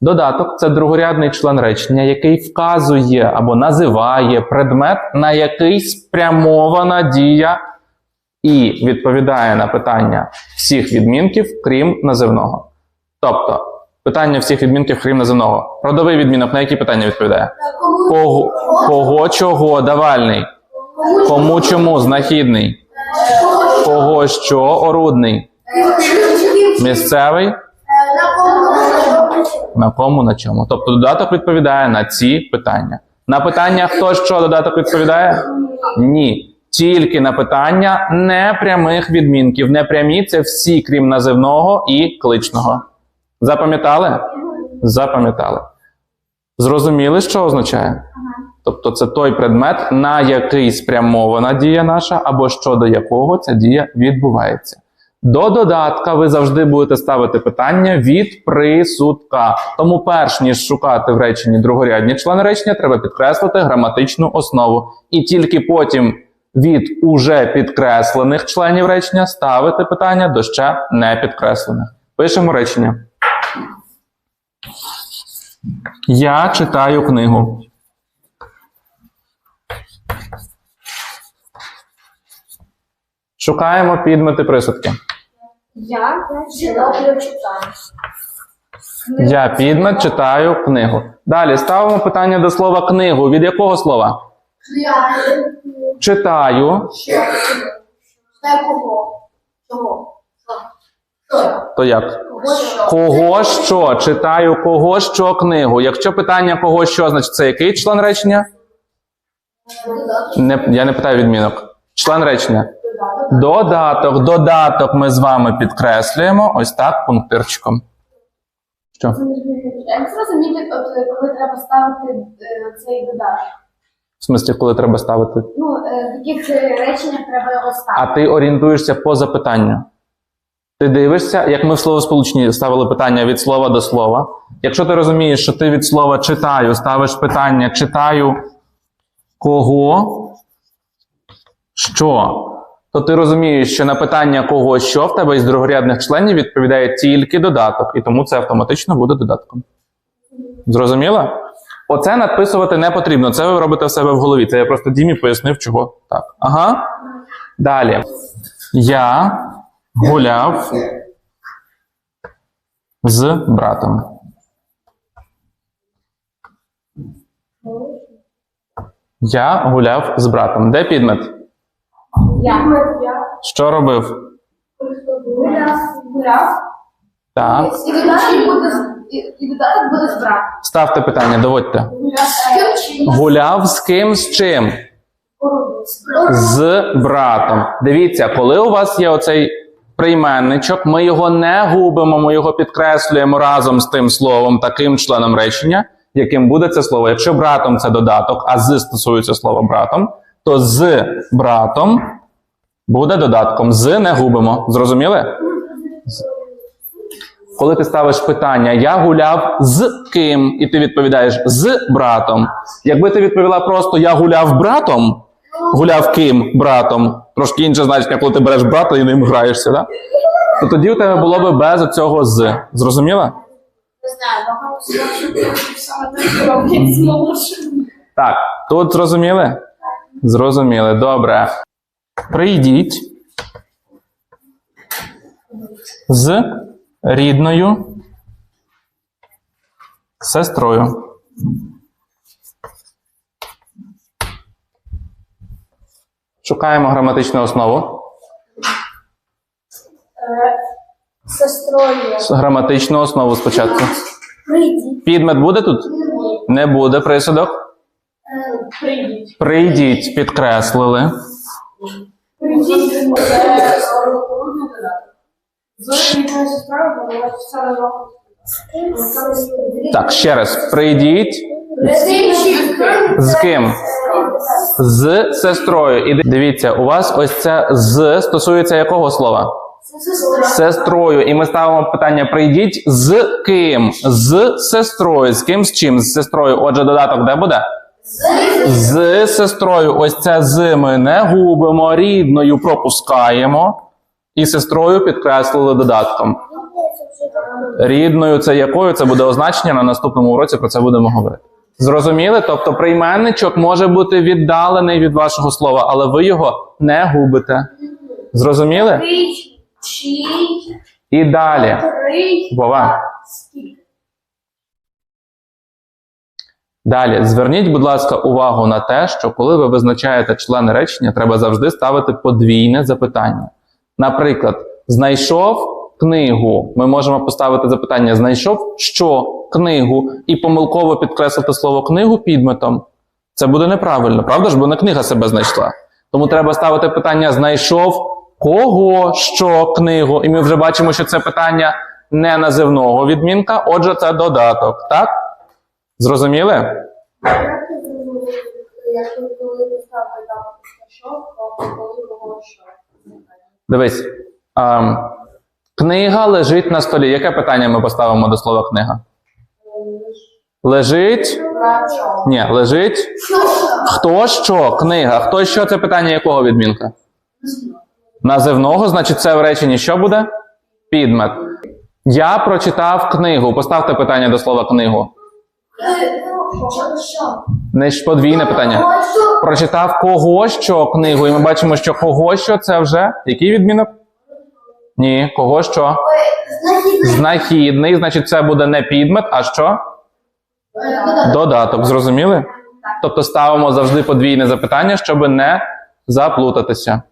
Додаток це другорядний член речення, який вказує або називає предмет, на який спрямована дія, і відповідає на питання всіх відмінків, крім називного. Тобто, питання всіх відмінків, крім називного. Родовий відмінок на які питання відповідає? Кого, кого чого, давальний? Кому чому знахідний? Кого що орудний? Місцевий? На кому, на чому. Тобто додаток відповідає на ці питання. На питання, хто що додаток відповідає? Ні. Тільки на питання непрямих відмінків. Непрямі це всі, крім називного і кличного. Запам'ятали? Запам'ятали. Зрозуміли, що означає? Тобто це той предмет, на який спрямована дія наша, або щодо якого ця дія відбувається. До додатка ви завжди будете ставити питання від присудка. Тому, перш ніж шукати в реченні другорядні члени речення, треба підкреслити граматичну основу. І тільки потім від уже підкреслених членів речення ставити питання до ще не підкреслених. Пишемо речення. Я читаю книгу. Шукаємо підмети присудки. Я читаю. Я підмет читаю книгу. Далі ставимо питання до слова книгу. Від якого слова? Читаю. Чого? То як? Кого що? Читаю кого що книгу. Якщо питання кого що, значить це який член речення? Не, я не питаю відмінок. Член речення. Додаток. Додаток ми з вами підкреслюємо ось так пунктирчиком. Що? Як зрозуміти, от, коли треба ставити е, цей додаток? В смислі, коли треба ставити? Ну, е, в яких е, реченнях треба його ставити. А ти орієнтуєшся по запитанню. Ти дивишся, як ми в словосполученні ставили питання від слова до слова. Якщо ти розумієш, що ти від слова читаю, ставиш питання читаю кого, що, то ти розумієш, що на питання кого що в тебе із другорядних членів відповідає тільки додаток, і тому це автоматично буде додатком. Зрозуміло? Оце надписувати не потрібно. Це ви робите в себе в голові. Це я просто Дімі пояснив, чого так. Ага. Далі. Я гуляв з братом. Я гуляв з братом. Де підмет? Я. Що робив? Так. І додаток буде, з- і, і додаток буде з братом. Ставте питання, доводьте. Гуляв з ким? Гуляв з ким з чим? З братом. Дивіться, коли у вас є оцей прийменничок, ми його не губимо, ми його підкреслюємо разом з тим словом, таким членом речення, яким буде це слово. Якщо братом це додаток, а з стосується слова братом, то з братом буде додатком. З не губимо. Зрозуміли? Коли ти ставиш питання, я гуляв з ким, і ти відповідаєш з братом. Якби ти відповіла просто я гуляв братом, гуляв ким братом, трошки інше значення, коли ти береш брата і ним граєшся, да? то тоді у тебе було би без цього з. Зрозуміла? Не знаю, багато. Так, тут зрозуміли? Зрозуміли. Добре. Прийдіть з рідною сестрою. Шукаємо граматичну основу. Сестрою. Граматичну основу спочатку. Прийдіть. Підмет буде тут? Не буде присудок. Прийдіть. Прийдіть, підкреслили. Прийдіть. Разом. Так, ще раз. Прийдіть з ким? З сестрою. І дивіться, у вас ось це з стосується якого слова? Сестрою. І ми ставимо питання: прийдіть з ким? З сестрою. З ким з чим? З сестрою. Отже, додаток де буде? З сестрою. Ось це з ми не губимо, рідною пропускаємо. І сестрою підкреслили додатком. Рідною це якою? Це буде означення на наступному уроці. Про це будемо говорити. Зрозуміли? Тобто прийменничок може бути віддалений від вашого слова, але ви його не губите. Зрозуміли? І далі. Вова. Далі зверніть, будь ласка, увагу на те, що коли ви визначаєте члени речення, треба завжди ставити подвійне запитання. Наприклад, знайшов книгу. Ми можемо поставити запитання: знайшов що книгу, і помилково підкреслити слово книгу підметом. Це буде неправильно, правда ж? Бо не книга себе знайшла. Тому треба ставити питання: знайшов кого що книгу. І ми вже бачимо, що це питання не називного відмінка, отже, це додаток. Так? Зрозуміли? Дивись. ем, книга лежить на столі. Яке питання ми поставимо до слова книга? Лежить. Ні, лежить. Хто що? Книга. Хто що це питання якого відмінка? Називного, значить, це в реченні що буде? Підмет. Я прочитав книгу. Поставте питання до слова книгу. Не подвійне питання. Прочитав кого що книгу, і ми бачимо, що кого що це вже який відмінок? Ні, кого що? Знахідний, значить, це буде не підмет, а що? Додаток. Зрозуміли? Тобто ставимо завжди подвійне запитання, щоб не заплутатися.